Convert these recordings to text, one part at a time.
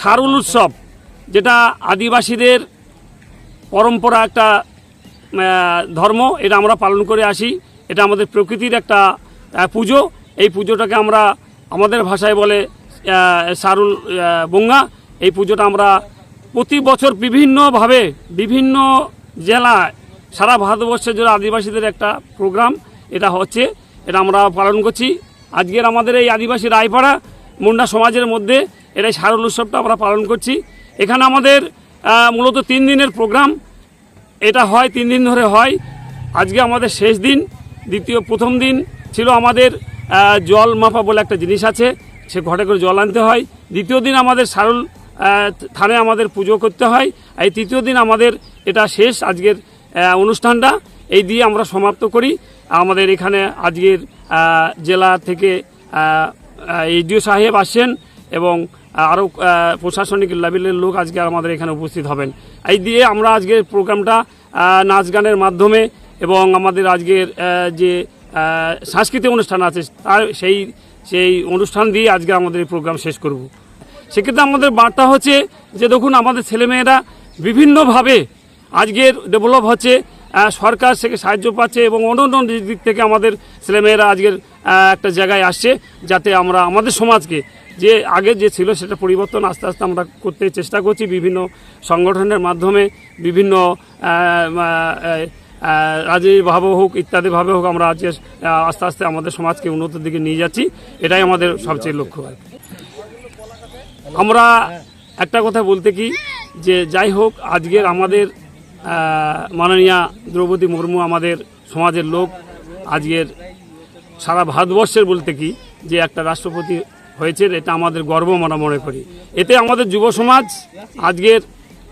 সারুল উৎসব, যেটা আদিবাসীদের পরম্পরা একটা ধর্ম, এটা আমরা পালন করে আসি। এটা আমাদের প্রকৃতির একটা পুজো। এই পুজোটাকে আমরা আমাদের ভাষায় বলে সারুল বঙ্গা। এই পুজোটা আমরা প্রতি বছর বিভিন্নভাবে, বিভিন্ন জেলায়, সারা ভারতবর্ষে জুড়ে আদিবাসীদের একটা প্রোগ্রাম এটা হচ্ছে, এটা আমরা পালন করছি। আজকের আমাদের এই আদিবাসী রায়পাড়া মুন্ডা সমাজের মধ্যে এটা এই সারুল উৎসবটা আমরা পালন করছি। এখানে আমাদের মূলত তিন দিনের প্রোগ্রাম। এটা হয়, তিন দিন ধরে হয়। আজকে আমাদের শেষ দিন, দ্বিতীয়, প্রথম দিন ছিল আমাদের জল মাপা বলে একটা জিনিস আছে। সে ঘটে করে জল আনতে হয়। দ্বিতীয় দিন আমাদের সারুল থানে আমাদের পুজো করতে হয়। এই তৃতীয় দিন আমাদের এটা শেষ, আজকের অনুষ্ঠানটা। এই দিয়ে আমরা সমাপ্ত করি। আমাদের এখানে আজকের জেলা থেকে এইডিও সাহেব আসছেন এবং আরও প্রশাসনিক লেভেলের লোক আজকে আমাদের এখানে উপস্থিত হবেন। এই দিয়ে আমরা আজকের প্রোগ্রামটা নাচ গানের মাধ্যমে এবং আমাদের আজকের যে সাংস্কৃতিক অনুষ্ঠান আছে, তার সেই সেই অনুষ্ঠান দিয়ে আজকে আমাদের এই প্রোগ্রাম শেষ করব। সেক্ষেত্রে আমাদের বার্তা হচ্ছে যে, দেখুন, আমাদের ছেলেমেয়েরা বিভিন্নভাবে আজকের ডেভেলপ হচ্ছে সরকার থেকে সাহায্য পাচ্ছে এবং অন্য অন্য দিক থেকে আমাদের ছেলেমেয়েরা আজকের একটা জায়গায় আসছে যাতে আমরা আমাদের সমাজকে যে আগে যে ছিল সেটা পরিবর্তন আস্তে আস্তে আমরা করতে চেষ্টা করছি বিভিন্ন সংগঠনের মাধ্যমে, বিভিন্ন রাজনীতিভাবে হোক ইত্যাদিভাবে হোক আমরা আজকে আস্তে আস্তে আমাদের সমাজকে উন্নতির দিকে নিয়ে যাচ্ছি। এটাই আমাদের সবচেয়ে লক্ষ্য। আর আমরা একটা কথা বলতে কি, যে যাই হোক, আজকের আমাদের মাননীয়া দ্রৌপদী মুর্মু আমাদের সমাজের লোক, আজকের সারা ভারতবর্ষের বলতে কি যে একটা রাষ্ট্রপতি হয়েছে এটা আমাদের গর্ব আমরা মনে করি। এতে আমাদের যুব সমাজ আজকের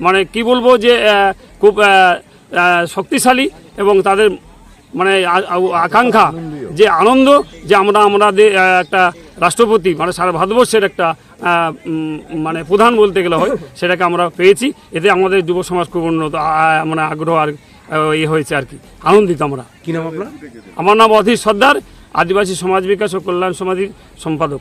মানে কি বলব যে খুব শক্তিশালী এবং তাদের মানে আকাঙ্ক্ষা যে আনন্দ যে আমরা, আমাদের একটা রাষ্ট্রপতি মানে সারা ভারতবর্ষের একটা মানে প্রধান বলতে গেলে হয়, সেটাকে আমরা পেয়েছি। এতে আমাদের যুব সমাজ খুব উন্নত মানে আগ্রহ আর ইয়ে হয়েছে আর কি। আনন্দিত আমরা। কি নাম আপনার? আমার নাম অধীর সর্দার আদিবাসী সমাজ বিকাশ ও কল্যাণ সমাধির সম্পাদক।